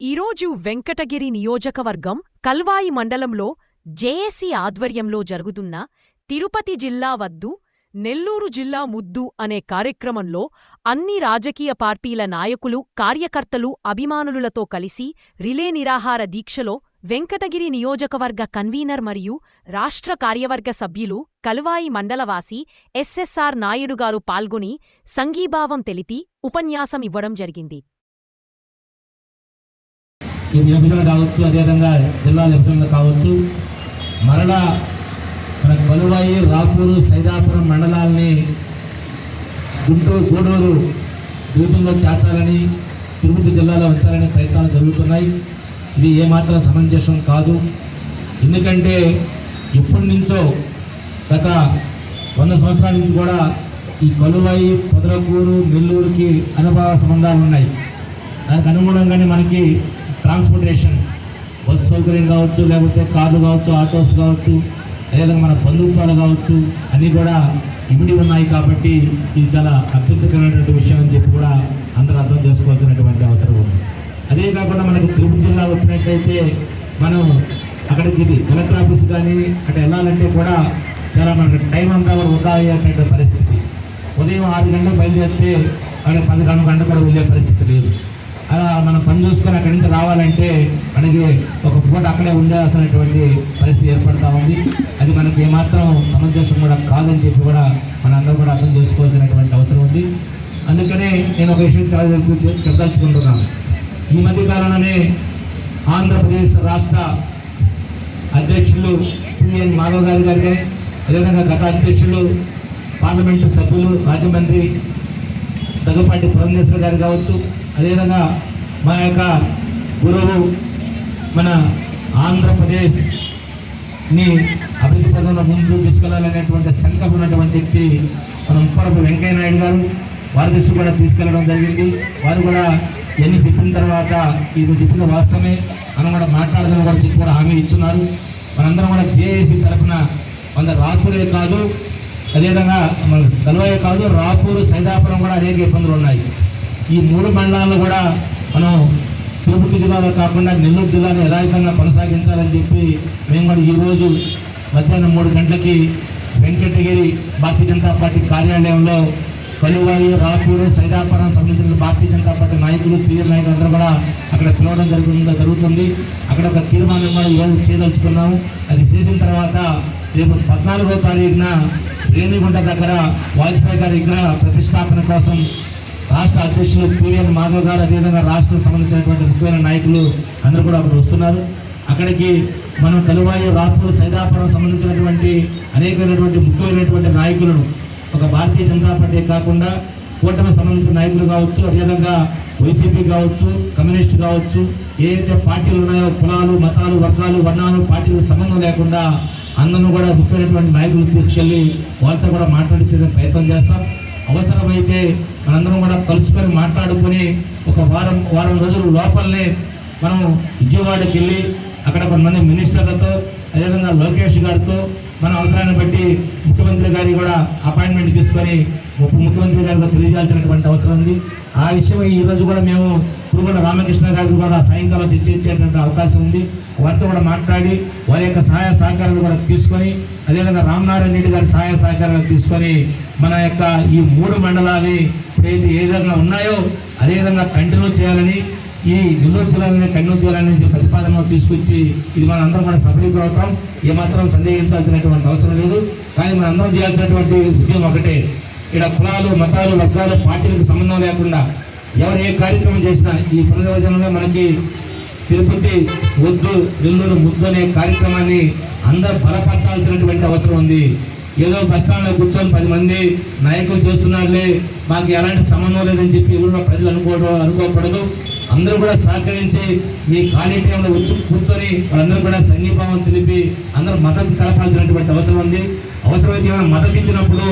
ఈరోజు వెంకటగిరి నియోజకవర్గం కల్వాయి మండలంలో జేఏసీ ఆధ్వర్యంలో జరుగుతున్న తిరుపతి జిల్లా వద్దు నెల్లూరు జిల్లా ముద్దు అనే కార్యక్రమంలో అన్ని రాజకీయ పార్టీల నాయకులు కార్యకర్తలు అభిమానులతో కలిసి రిలే నిరాహార దీక్షలో వెంకటగిరి నియోజకవర్గ కన్వీనర్ మరియు రాష్ట్ర కార్యవర్గ సభ్యులు కలువాయి మండలవాసి ఎస్ఎస్ఆర్ నాయుడుగారు పాల్గొని సంఘీభావం తెలిపి ఉపన్యాసం ఇవ్వడం జరిగింది. విభజన కావచ్చు అదేవిధంగా జిల్లాల విభజన కావచ్చు మరలా మన కొలువాయి రాపూరు సైదాపురం మండలాల్ని గుంటూరు గూడూరు ద్వీపంలో చేర్చాలని తిరుపతి జిల్లాలో ఉంచాలని ప్రయత్నాలు జరుగుతున్నాయి. ఇది ఏమాత్రం సమంజసం కాదు. ఎందుకంటే ఎప్పటి నుంచో గత వంద సంవత్సరాల నుంచి కూడా ఈ కొలువాయి పొదలకూరు నెల్లూరుకి అనుభవ సంబంధాలు ఉన్నాయి. దానికి అనుగుణంగానే మనకి ట్రాన్స్పోర్టేషన్ బస్సు సౌకర్యం కావచ్చు లేకపోతే కార్లు కావచ్చు ఆటోస్ కావచ్చు అదేవిధంగా మన బంధుత్వాలు కావచ్చు అన్నీ కూడా ఇమిడి ఉన్నాయి కాబట్టి ఇది చాలా అభ్యంతరకరమైనటువంటి విషయం అని చెప్పి కూడా అందరూ అర్థం చేసుకోవాల్సినటువంటి అవసరం ఉంది. అదే కాకుండా మనకి తిరుపతి జిల్లా వచ్చినట్లయితే మనం అక్కడికి ఇది కలెక్టర్ ఆఫీస్ కానీ అక్కడ వెళ్ళాలంటే కూడా చాలా మనకి టైం అంతా కూడా వృధా అయ్యేటువంటి పరిస్థితి. ఉదయం ఆరు గంటలు బయలుదేరితే అక్కడ పది గంటల గంట కూడా వెళ్ళే పరిస్థితి లేదు. అలా మనం పని చూసుకొని అక్కడి నుంచి రావాలంటే మనకి ఒక పూట అక్కడే ఉండాల్సినటువంటి పరిస్థితి ఏర్పడతా ఉంది. అది మనకి ఏమాత్రం సమంజసం కూడా కాదని చెప్పి కూడా మనందరం కూడా అర్థం చేసుకోవాల్సినటువంటి అవసరం ఉంది. అందుకనే నేను ఒక విషయం చెప్పదలుచుకుంటున్నాను. ఈ మధ్య కాలంలోనే ఆంధ్రప్రదేశ్ రాష్ట్ర అధ్యక్షులు పిఎన్ మాధవ్ గారి గారికి అదేవిధంగా గత అధ్యక్షులు పార్లమెంటు సభ్యులు రాజమండ్రి దగ్గపాటి పురంధేశ్వర గారు కావచ్చు అదేవిధంగా మా యొక్క గురువు మన ఆంధ్రప్రదేశ్ని అభివృద్ధి పదంలో ముందు తీసుకెళ్ళాలనేటువంటి సంకల్పం ఉన్నటువంటి వ్యక్తి మన ముప్పరపు వెంకయ్యనాయుడు గారు. వారి దృష్టి కూడా తీసుకెళ్ళడం జరిగింది. వారు కూడా ఎన్ని చెప్పిన తర్వాత ఇది చెప్పిన వాస్తవమే. మనం కూడా మాట్లాడదని కూడా చెప్పి కూడా హామీ ఇచ్చున్నారు. మనందరం కూడా జేఏసీ తరఫున వంద రాత్రులే కాదు అదేవిధంగా మన కలువయ్య కాదు రాపూరు సైదాపురం కూడా అనేక ఇబ్బందులు ఉన్నాయి. ఈ మూడు మండలాల్లో కూడా మనం తిరుపతి జిల్లాలో కాకుండా నెల్లూరు జిల్లాను యథావిధంగా కొనసాగించాలని చెప్పి మేము కూడా ఈరోజు మధ్యాహ్నం మూడు గంటలకి వెంకటగిరి భారతీయ జనతా పార్టీ కార్యాలయంలో కలువాయి రాపూరు సైదాపురం సంబంధించిన భారతీయ జనతా పార్టీ నాయకులు సీనియర్ నాయకులు అందరూ కూడా అక్కడ పిలవడం జరుగుతుంది జరుగుతుంది. అక్కడ ఒక తీర్మానం కూడా ఈరోజు చేయదలుచుకున్నాము. అది చేసిన తర్వాత రేపు పద్నాలుగో తారీఖున రేణిగుంట దగ్గర వాజ్పేయి గారి విగ్రహ ప్రతిష్టాపన కోసం రాష్ట్ర అధ్యక్షులు పివిఎన్ మాధవ్ గారు అదేవిధంగా రాష్ట్రం సంబంధించినటువంటి ముఖ్యమైన నాయకులు అందరూ కూడా అక్కడ వస్తున్నారు. అక్కడికి మనం కలువాయి రాపూర్ సైదాపురం సంబంధించినటువంటి అనేకమైనటువంటి ముఖ్యమైనటువంటి నాయకులను ఒక భారతీయ జనతా పార్టీ కాకుండా కూటమి సంబంధించిన నాయకులు కావచ్చు అదేవిధంగా వైసీపీ కావచ్చు కమ్యూనిస్ట్ కావచ్చు ఏదైతే పార్టీలు ఉన్నాయో కులాలు మతాలు వర్గాలు వర్ణాలు పార్టీలకు సంబంధం లేకుండా అందరూ కూడా ముఖ్యమైనటువంటి నాయకులు తీసుకెళ్ళి వాళ్ళతో కూడా మాట్లాడించే ప్రయత్నం చేస్తాం. అవసరమైతే మనందరం కూడా కలుసుకొని మాట్లాడుకొని ఒక వారం వారం రోజుల లోపలనే మనం విజయవాడకి వెళ్ళి అక్కడ కొంతమంది మినిస్టర్లతో అదేవిధంగా లోకేష్ గారితో మన అవసరాన్ని బట్టి ముఖ్యమంత్రి గారి కూడా అపాయింట్మెంట్ తీసుకొని ఉప ముఖ్యమంత్రి గారితో తెలియజేయాల్సినటువంటి అవసరం ఉంది. ఆ విషయం ఈ రోజు కూడా మేము పురుగుల రామకృష్ణ గారికి కూడా సాయంకాలం చర్చించేటువంటి అవకాశం ఉంది. వారితో కూడా మాట్లాడి వారి యొక్క సహాయ సహకారాలు కూడా తీసుకొని అదేవిధంగా రామనారాయణ రెడ్డి గారి సహాయ సహకారాలు తీసుకొని మన యొక్క ఈ మూడు మండలాన్ని ఏది ఏ విధంగా ఉన్నాయో అదేవిధంగా కంటిన్యూ చేయాలని ఈ నెల్లూరు జిల్లాని కన్ను చేయాలని ప్రతిపాదన తీసుకొచ్చి ఇది మన అందరం కూడా సఫలీకృతం ఏమాత్రం సందేహించాల్సినటువంటి అవసరం లేదు. కానీ మన అందరం చేయాల్సినటువంటి ఉద్యమం ఒకటే. ఇక్కడ కులాలు మతాలు వర్గాలు పార్టీలకు సంబంధం లేకుండా ఎవరు ఏ కార్యక్రమం చేసినా ఈ పునర్వచనంలో మనకి తిరుపతి ముద్దు నెల్లూరు ముద్దు అనే కార్యక్రమాన్ని అందరూ బలపరచాల్సినటువంటి అవసరం ఉంది. ఏదో బస్టాండ్లో కూర్చొని పది మంది నాయకులు చేస్తున్నారులే మాకు ఎలాంటి సంబంధం లేదని చెప్పి ఎవరు ప్రజలు అనుకోవడం అనుకోకూడదు. అందరూ కూడా సహకరించి మీ ఖాళీ టైంలో వచ్చి కూర్చొని వాళ్ళందరూ కూడా సంఘీభావం తెలిపి అందరూ మద్దతు తెలపాల్సినటువంటి అవసరం ఉంది. అవసరమైతే ఏమైనా మద్దతు ఇచ్చినప్పుడు